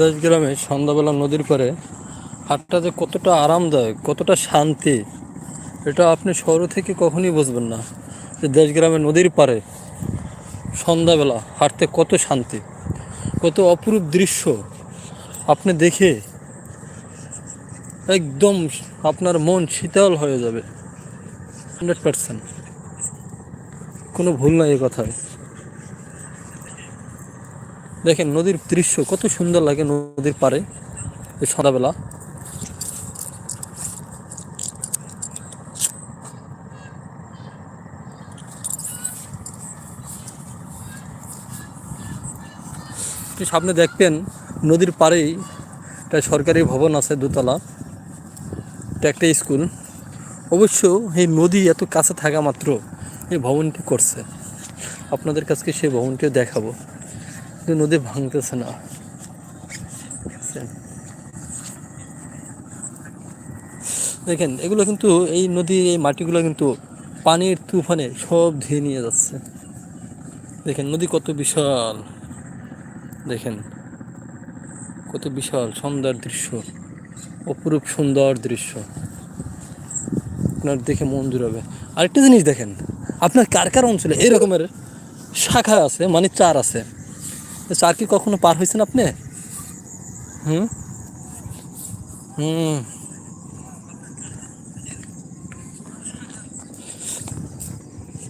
দেশ গ্রামে সন্ধ্যাবেলা নদীর পারে হাটটা যে কতটা আরামদায়ক, কতটা শান্তি, এটা আপনি শহর থেকে কখনই বুঝবেন না যে দেশ গ্রামে নদীর পারে সন্ধ্যাবেলা হাঁটতে কত শান্তি, কত অপরূপ দৃশ্য আপনি দেখে একদম আপনার মন শীতল হয়ে যাবে। Hundred percent. কোনো ভুল নাই এ কথায়। দেখেন নদীর দৃশ্য, কত সুন্দর লাগে নদীর পাড়ে সন্ধ্যাবেলা। সামনে দেখবেন, নদীর পাড়েই একটা সরকারি ভবন আছে দোতলা। এটা একটা স্কুল। অবশ্য এই নদী এত কাছে থাকা মাত্র এই ভবনটি করছে। আপনাদের কাছে সেই ভবনটিও দেখাবো। কিন্তু নদী ভাঙতেছে না। দেখেন, এগুলো কিন্তু এই নদীর এই মাটিগুলো কিন্তু পানির তুফানে সব ধুয়ে নিয়ে যাচ্ছে। দেখেন, নদী কত বিশাল। দেখেন, কত বিশাল সুন্দর দৃশ্য। অপরূপ সুন্দর দৃশ্য। আপনার দেখে মন জুড়াবে। আরেকটা জিনিস দেখেন, আপনার কার কার অঞ্চলে এই রকমের শাখা আছে মানে চার আছে? চার কি কখনো পার হয়েছেন আপনি? হুম? হুম।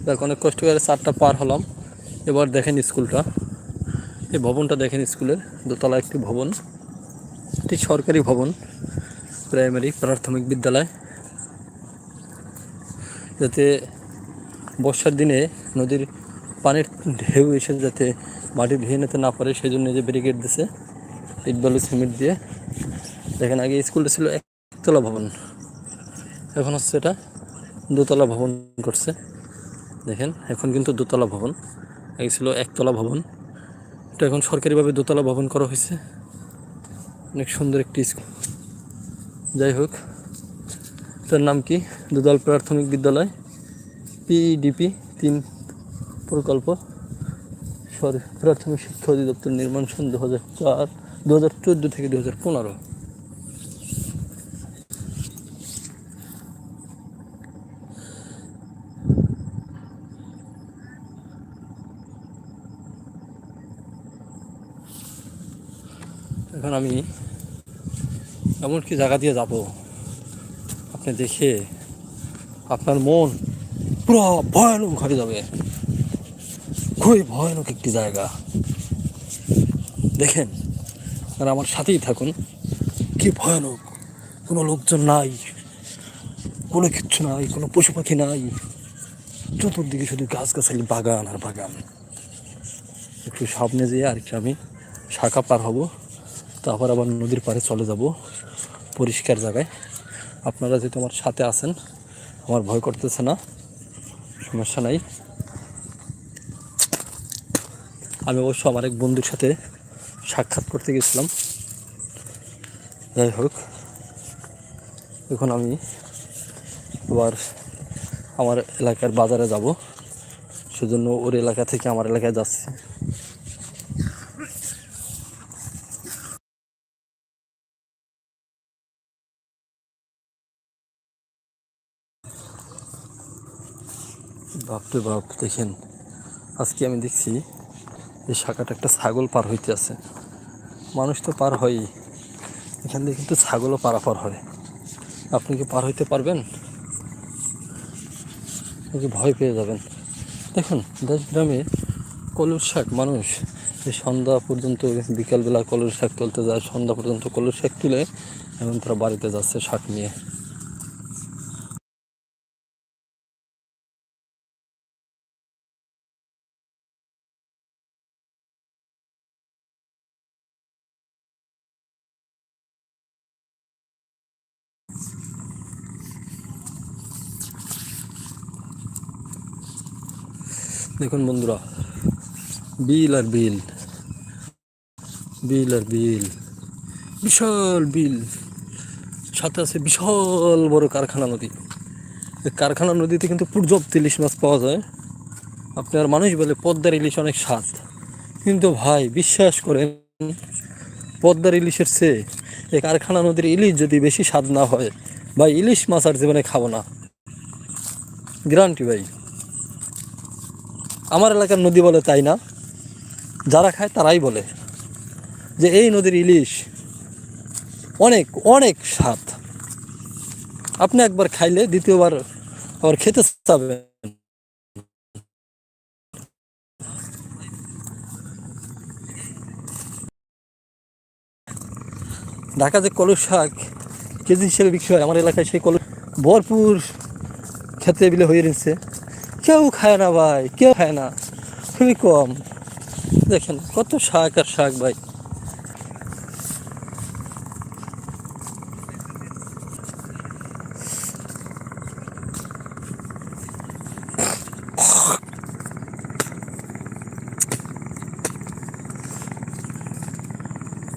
দেখ, অনেক কষ্ট করে চারটা পার হলাম। এবার দেখেন স্কুলটা। এই ভবনটা দেখেন স্কুলের। দোতলা একটি ভবন। একটি সরকারি ভবন। প্রাইমারি, প্রাথমিক বিদ্যালয়। যাতে বর্ষার দিনে নদীর পানির ঢেউ এসে যাতে মাটি ধুয়ে নিতে না পারে সেই জন্য যে ব্যারিকেড দিছে, ইট বালু সিমেন্ট দিয়ে। দেখেন, আগে স্কুলটা ছিল একতলা ভবন, এখন হচ্ছে এটা দোতলা ভবন করছে। দেখেন, এখন কিন্তু দোতলা ভবন, আগে ছিল একতলা ভবন। এটা এখন সরকারিভাবে দোতলা ভবন করা হয়েছে। অনেক সুন্দর একটি স্কুল। যাই হোক তার নাম কি? দুদল প্রাথমিক বিদ্যালয় পিডিপি তিন প্রকল্প। প্রাথমিক শিক্ষা অধিদপ্তর নির্মাণ সন দু হাজার চার দু হাজার চোদ্দ থেকে দু হাজার পনেরো। এখন আমি এমন কি জায়গা দিয়ে যাব? আপনি দেখে আপনার মন পুরো ভয়ানক হয়ে যাবে। খুবই ভয়ানক একটি জায়গা। দেখেন, আর আমার সাথেই থাকুন। কি ভয়ানক, কোনো লোকজন নাই, কোনো কিচ্ছু নাই, কোনো পশু পাখি নাই। চতুর্দিকে শুধু গাছগাছালি, বাগান আর বাগান। একটু সামনে যেয়ে আর একটু আমি শাখা পার হব তারপর আবার নদীর পাড়ে চলে যাব, পরিষ্কার জায়গায়। আপনারা যেহেতু আমার সাথে আছেন, আমার ভয় করতেছে না, সমস্যা নাই। আমি অবশ্য আমার এক বন্ধুর সাথে সাক্ষাৎ করতে গেছিলাম। যাই হোক, এখন আমি আবার আমার এলাকার বাজারে যাব। সেজন্য ওর এলাকা থেকে আমার এলাকায় যাচ্ছি। বাপরে বাপ, দেখেন, আজকে আমি দেখছি এই শাখাটা একটা ছাগল পার হইতে আছে। মানুষ তো পার হয়ই। এখান দিয়ে কিন্তু ছাগলও পারাপার হয়। আপনি কি পার হইতে পারবেন? নাকি ভয় পেয়ে যাবেন? দেখুন, দেশ গ্রামে কলুর শাক, মানুষ এই সন্ধ্যা পর্যন্ত, বিকালবেলা কলুর শাক তুলতে যায়, সন্ধ্যা পর্যন্ত কলুর শাক তুলে এখন তারা বাড়িতে যাচ্ছে শাক নিয়ে। দেখুন বন্ধুরা, বিল আর বিল বিল আর বিল, বিশাল বিল। সাথে আছে বিশাল বড় কারখানা নদী। এই কারখানা নদীতে কিন্তু পর্যাপ্ত ইলিশ মাছ পাওয়া যায়। আপনার মানুষ বলে পদ্মার ইলিশ অনেক স্বাদ। কিন্তু ভাই, বিশ্বাস করেন, পদ্মার ইলিশের চেয়ে এই কারখানা নদীর ইলিশ যদি বেশি স্বাদ না হয়, ভাই, ইলিশ মাছ আর জীবনে খাব না। গ্যারান্টি ভাই। আমার এলাকার নদী বলে তাই না? যারা খায় তারাই বলে যে এই নদীর ইলিশ অনেক অনেক স্বাদ। আপনি একবার খাইলে দ্বিতীয়বার আবার খেতে চাবেন। ঢাকা যে কলস শাক কেজি হিসেবে বিক্রি হয়, আমার এলাকায় সেই কলস ভরপুর খেতে বিলে হয়ে রয়েছে। কেউ খায় না ভাই, কেউ খায় না। খুবই কম। দেখেন, কত শাক আর শাক ভাই।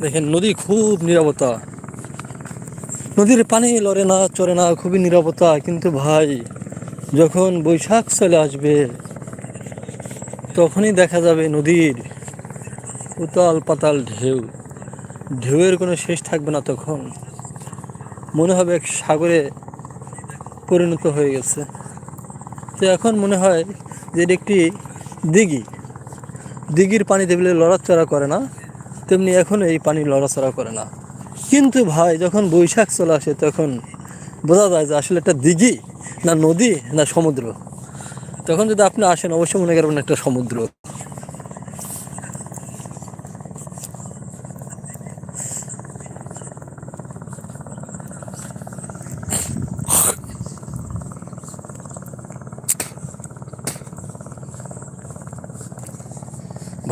দেখেন, নদী খুব নিরাপত্তা নদীর পানি লড়ে না, চড়ে না, খুবই নিরাপত্তা কিন্তু ভাই যখন বৈশাখ চলে আসবে, তখনই দেখা যাবে নদীর উতাল পাতাল ঢেউ। ঢেউয়ের কোনো শেষ থাকবে না তখন। মনে হবে এক সাগরে পরিণত হয়ে গেছে। তো এখন মনে হয় যে একটি দিঘি। দিঘির পানি দেখলে লড়াচড়া করে না, তেমনি এখন এই পানি লড়াচড়া করে না। কিন্তু ভাই, যখন বৈশাখ চলে আসে, তখন বোঝা যায় যে আসলে একটা দিঘি। না নদী, না সমুদ্র। তখন যদি আপনি আসেন, অবশ্যই মনে করবেন একটা সমুদ্র।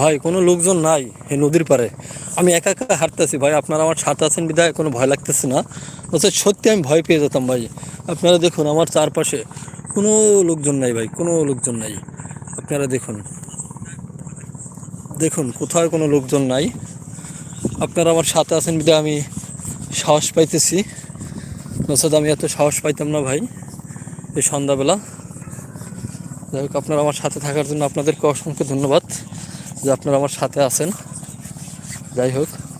ভাই, কোনো লোকজন নাই এই নদীর পারে আমি একা একা হাঁটতেছি। ভাই, আপনারা আমার সাথে আছেন বিধায় কোনো ভয় লাগতেছে না। সত্যি আমি ভয় পেয়ে যেতাম, ভাই। আপনারা দেখুন, আমার চারপাশে কোনো লোকজন নাই ভাই, কোনো লোকজন নাই। আপনারা দেখুন। দেখুন, কোথাও কোনো লোকজন নাই। আপনারা আমার সাথে আছেন বিধায় আমি সাহস পাইতেছি। নচেত আমি এত সাহস পাইতাম না ভাই, এই সন্ধ্যাবেলা। যাই হোক, আপনারা আমার সাথে থাকার জন্য আপনাদেরকে অসংখ্য ধন্যবাদ যে আপনারা আমার সাথে আছেন। যাই হোক।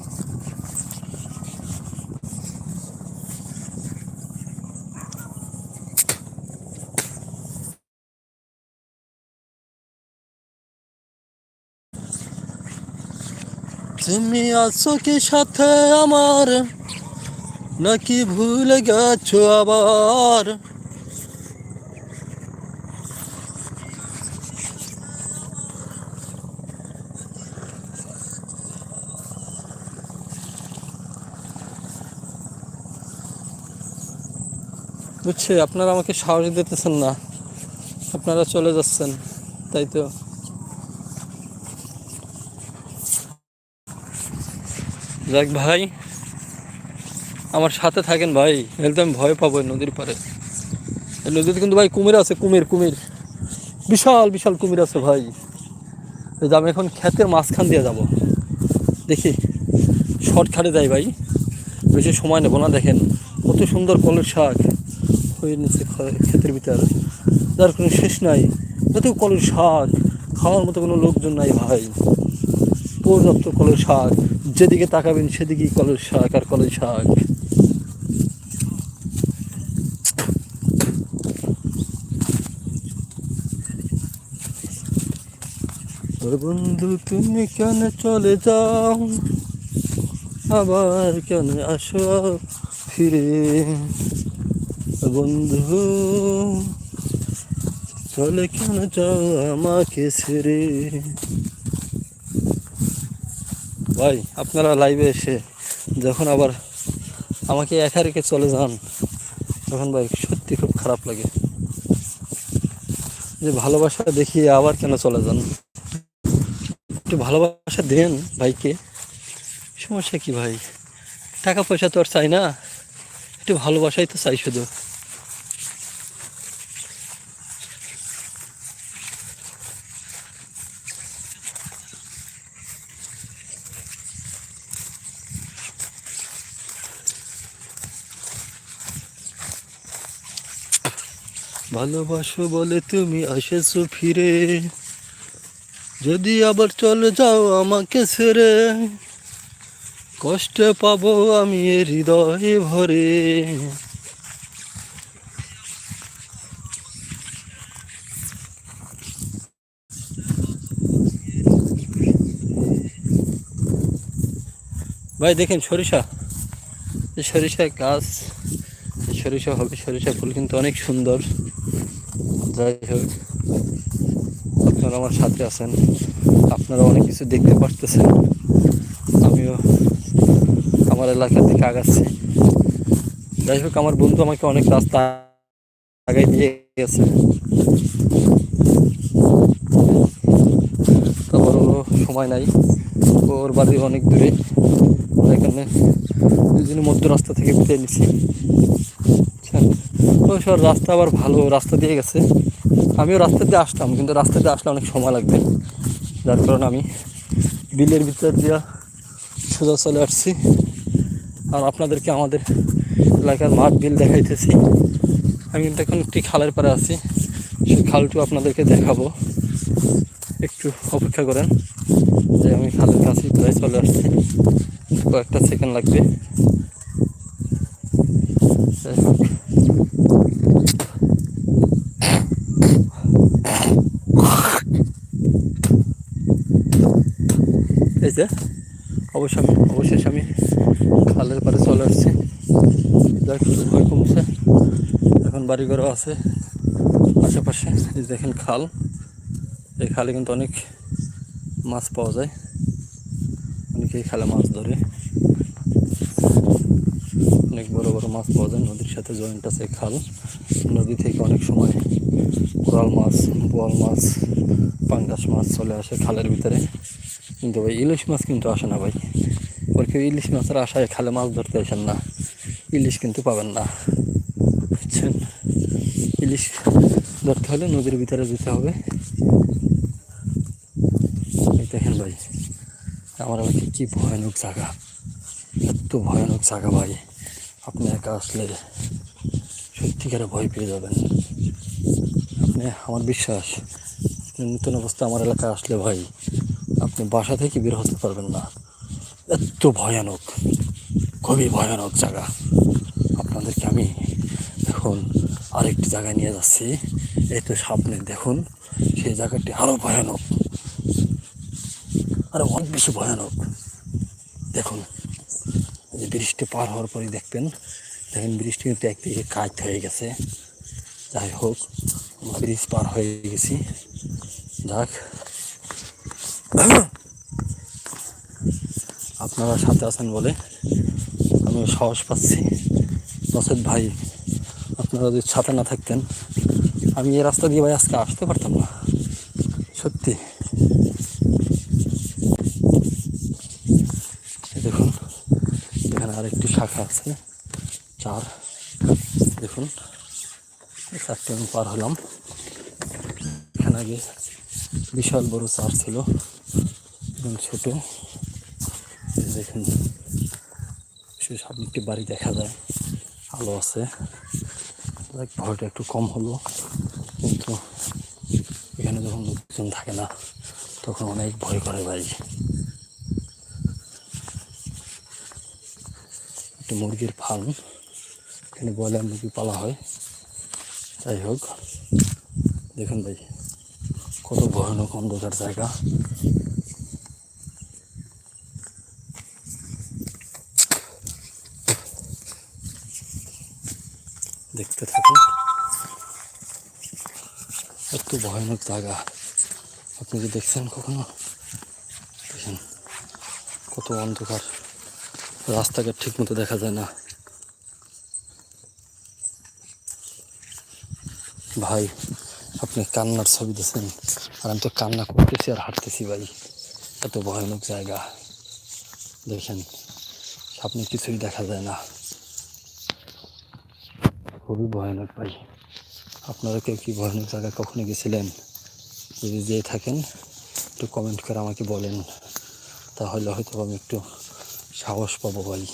তুমি আছো কি সাথে আমার? নাকি ভুলে গেছো আবার? বুঝছি, আপনারা আমাকে সাহস দিতেছেন না। আপনারা চলে যাচ্ছেন, তাই তো? যাক ভাই, আমার সাথে থাকেন ভাই এলে তো আমি ভয় পাবো নদীর পারে নদীতে কিন্তু ভাই কুমির আছে, কুমির কুমির। বিশাল বিশাল কুমির আছে ভাই। আমি এখন ক্ষেতের মাঝখান দিয়ে যাব। দেখি, শর্টকাটে যাই ভাই। বেশি সময় নেব না, দেখেন। কত সুন্দর কলের শাক হয়ে নিচ্ছে ক্ষেতের ভিতর। যার কোনো শেষ নাই। এত কলের শাক, খাওয়ার মতো কোনো লোকজন নাই ভাই। পর্যাপ্ত কলের শাক। যেদিকে তাকাবেন সেদিকেই কলের শাক আর কলের শাক বন্ধু, তুমি কেন চলে যাও? আবার কেন আসো? ফিরে। বন্ধু, চলে কেন যাও আমাকে ছেড়ে? ভাই, আপনারা লাইভে এসে যখন আবার আমাকে একা রেখে চলে যান, তখন ভাই সত্যি খুব খারাপ লাগে। যে ভালোবাসা দেখিয়ে আবার কেন চলে যান? একটু ভালোবাসা দেন ভাইকে। সমস্যা কি ভাই? টাকা পয়সা তো আর চাই না। একটু ভালোবাসাই তো চাই শুধু। ভালোবাসো বলে তুমি এসেছ ফিরে। যদি আবার চলে যাও আমাকে ছেড়ে, কষ্ট পাবো আমি হৃদয়ে ভরে। ভাই, দেখেন সরিষা। সরিষা গাছ, সরিষা হবে সরিষা ফুল কিন্তু অনেক সুন্দর। যাই হোক, আপনারা আমার সাথে আছেন আপনারা অনেক কিছু দেখতে পারতেছেন। আমিও আমার এলাকার দিকে আগাচ্ছি। যাই হোক, আমার বন্ধু আমাকে অনেক রাস্তা আগাই দিয়ে গেছে। তারপর সময় নাই। ওর বাড়ি অনেক দূরে। এখানে দুজনে মধ্য রাস্তা থেকে বিদায় নিছি? ওই সব রাস্তা আবার ভালো রাস্তা দিয়ে গেছে। আমিও রাস্তা দিয়ে আসতাম, কিন্তু রাস্তা দিয়ে আসলে অনেক সময় লাগবে। যার কারণে আমি বিলের ভিতর দিয়া সোজা চলে আসছি। আর আপনাদেরকে আমাদের এলাকার মাঠ বিল দেখাইতেছি। আমি কিন্তু এখন একটি খালের পাড়ে আছি। সেই খালটিও আপনাদেরকে দেখাবো। একটু অপেক্ষা করেন। যে আমি খালের কাছে প্রায় চলে আসছি। কয়েকটা সেকেন্ড লাগবে যাই হোক এই যে অবশ্য আমি অবশেষে আমি খালের পাড়ে চলে আসছি। যাক একটু ভয় কমছে এখন বাড়িঘরও আছে। আশেপাশে দেখেন খাল। এই খালে কিন্তু অনেক মাছ পাওয়া যায়। অনেকেই খালে মাছ ধরে। অনেক বড় বড় মাছ পাওয়া যায়। নদীর সাথে জয়েন্ট আছে খাল। নদী থেকে অনেক সময় কোরাল মাছ, বোয়াল মাছ, পাঙ্গাস মাছ চলে আসে খালের ভিতরে। কিন্তু ভাই, ইলিশ মাছ কিন্তু আসে না ভাই। ওর কেউ ইলিশ মাছের আশায় খালে মাছ ধরতে আসেন না। ইলিশ কিন্তু পাবেন না। বুঝছেন? ইলিশ ধরতে হলে নদীর ভিতরে যেতে হবে। দেখেন ভাই, আমার এলাকায় কি ভয়ানক জায়গা। এত ভয়ানক জায়গা ভাই। আপনি একা আসলে সত্যিকারে ভয় পেয়ে যাবেন। আপনি, আমার বিশ্বাস নতুন অবস্থা আমার এলাকায় আসলে ভাই আপনি বাসা থেকে বের হতে পারবেন না। এত ভয়ানক, খুবই ভয়ানক জায়গা। আপনাদেরকে আমি এখন আরেকটি জায়গায় নিয়ে যাচ্ছি। এই তো সামনে দেখুন, সেই জায়গাটি আরও ভয়ানক। আরও অনেক বেশি ভয়ানক। দেখুন যে বৃষ্টি পার হওয়ার পরেই দেখবেন। দেখেন বৃষ্টি কিন্তু একদিকে কাজ হয়ে গেছে। যাই হোক ব্রিজ পার হয়ে গেছি। যাক আপনারা সাথে আছেন বলে আমি সাহস পাচ্ছি। নসেদ ভাই, আপনারা যদি সাথে না থাকতেন, আমি এই রাস্তা দিয়ে ভাই আজকে আসতে পারতাম না। সত্যি। দেখুন, এখানে আরেকটি শাখা আছে, চার। দেখুন, চারটে আমি পার হলাম। এখানে আগে বিশাল বড় চার ছিল। এবং ছোট। দেখুন সামনে একটি বাড়ি দেখা যায়, আলো আছে। ভয়টা একটু কম হলো, কিন্তু এখানে যখন লোকজন থাকে না, তখন অনেক ভয় করে ভাই একটি মুরগির ফার্ম, এখানে ব্রয়লার মুরগি পালা হয়। যাই হোক, দেখুন ভাই, কত ভয়ানক অন্ধকার জায়গা। দেখতে থাকুন। এত ভয়ানক জায়গা। আপনি কি দেখছেন কখনো? দেখেন, কত অন্ধকার। রাস্তাঘাট ঠিক মতো দেখা যায় না। ভাই, আপনি কান্নার ছবি দিয়েছেন। আর আমি তো কান্না করতেছি আর হাঁটতেছি ভাই। এত ভয়ানক জায়গা। দেখেন, সামনে কিছুই দেখা যায় না। খুবই ভয়ানক ভাই আপনারা কেউ কি ভয়ানক জায়গায় কখনো গেছিলেন? যদি যেয়ে থাকেন, একটু কমেন্ট করে আমাকে বলেন। তাহলে হয়তো আমি একটু সাহস পাবো ভাই।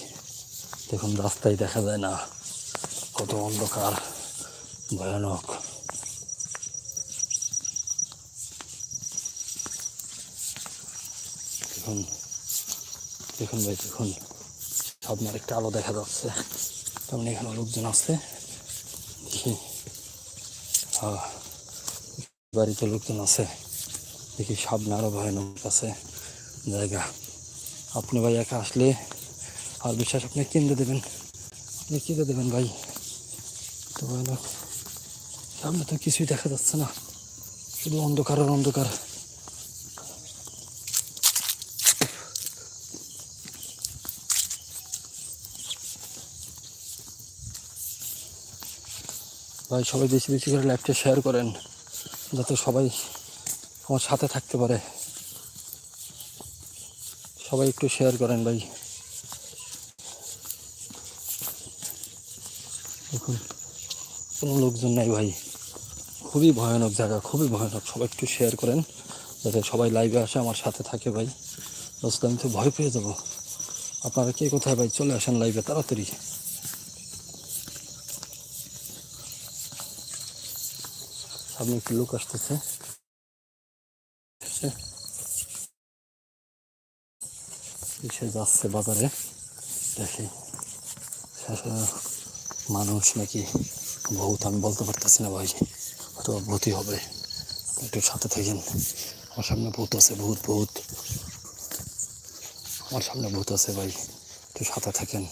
দেখুন, রাস্তায় দেখা যায় না। কত অন্ধকার, ভয়ানক। দেখুন দেখুন ভাই, দেখুন। সামনে একটা আলো দেখা যাচ্ছে। তেমন এখানে লোকজন আছে। বাড়িতে লোকজন আছে। দেখি সামনে আরও ভয়ানক আছে জায়গা। আপনি ভাই একা আসলে আর বিশ্বাস, আপনি কিনতে দেবেন? আপনি কিনতে দেবেন ভাই? তো ভয়ানক সামনে তো কিছুই দেখা যাচ্ছে না। শুধু অন্ধকার আর অন্ধকার। ভাই, সবাই বেশি বেশি করে লাইভটা শেয়ার করেন, যাতে সবাই আমার সাথে থাকতে পারে। সবাই একটু শেয়ার করেন ভাই। দেখুন, কোনো লোকজন নাই ভাই। খুবই ভয়ানক জায়গা, খুবই ভয়ানক। সবাই একটু শেয়ার করেন, যাতে সবাই লাইভে আসে, আমার সাথে থাকে ভাই। দোস্ত, আমি তো ভয় পেয়ে যাব। আপনারা কে কোথায় ভাই? চলে আসেন লাইভে তাড়াতাড়ি। সামনে একটু লোক আসতেছে। এসে যাচ্ছে বাজারে। দেখি মানুষ নাকি ভূত আমি বলতে পারতেছি না ভাই, হয়তো ভূতই হবে। একটু সাথে থাকেন। আমার সামনে ভূত আছে ভূত ভূত আমার সামনে ভূত আছে ভাই, একটু সাথে থাকেন।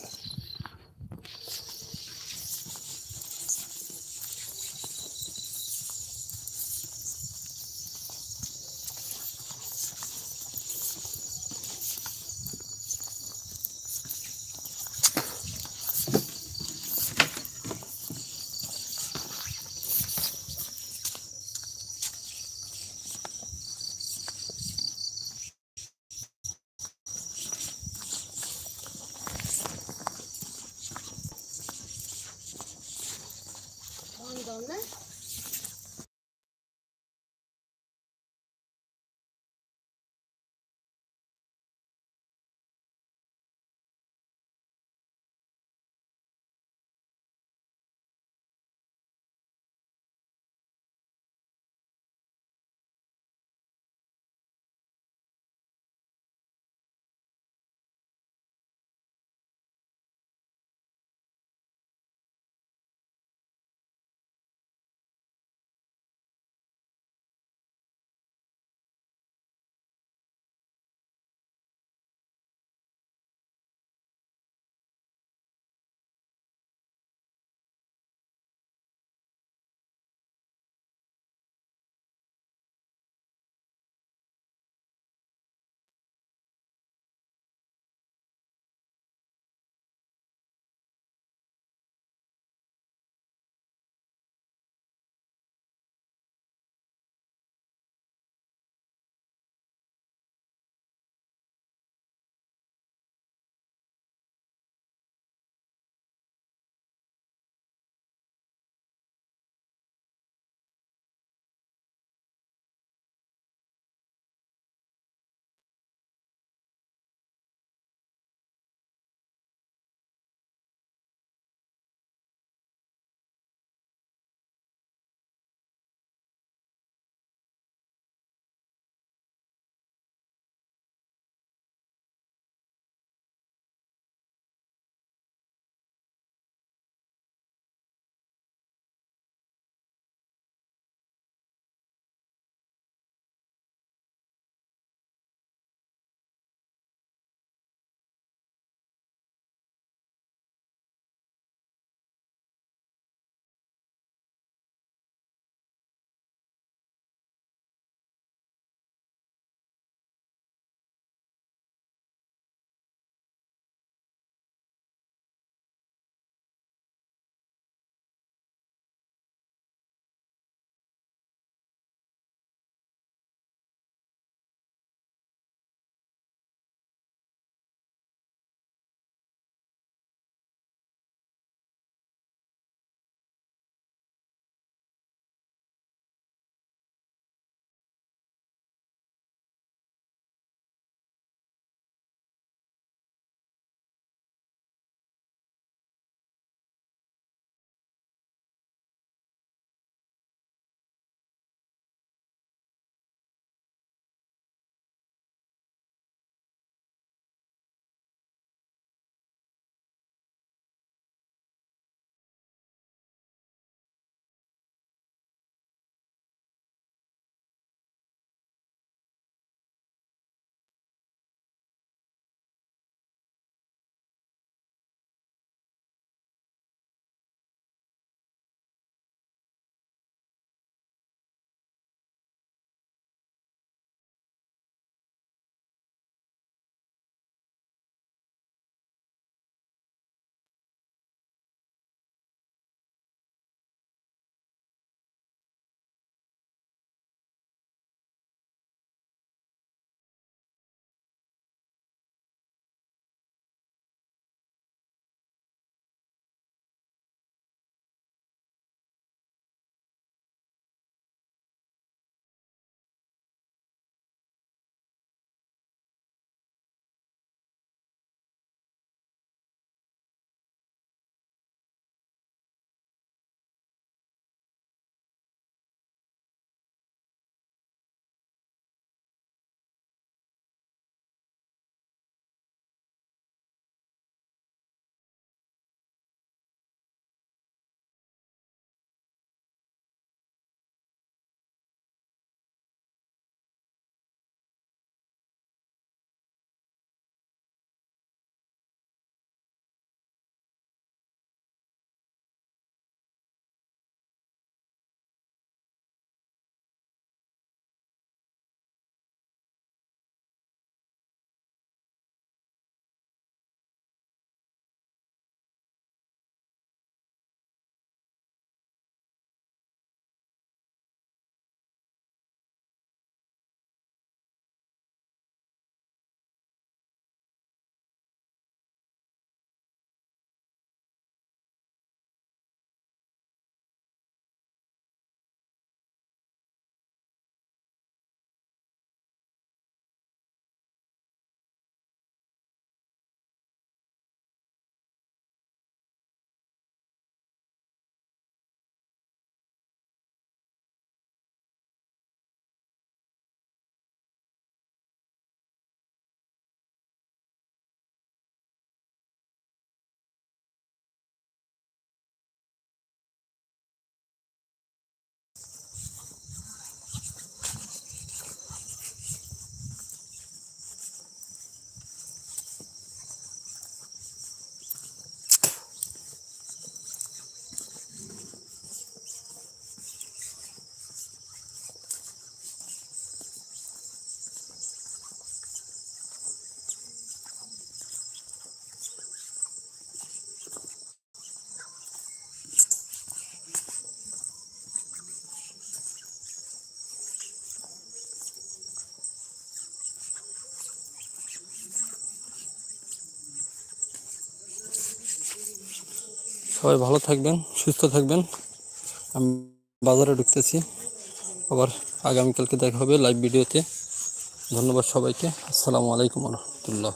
সবাই ভালো থাকবেন, সুস্থ থাকবেন। আমি বাজারে ঢুকতেছি। আবার আগামীকালকে দেখা হবে লাইভ ভিডিওতে ধন্যবাদ সবাইকে। আসসালামু আলাইকুম রহমতুল্লাহ।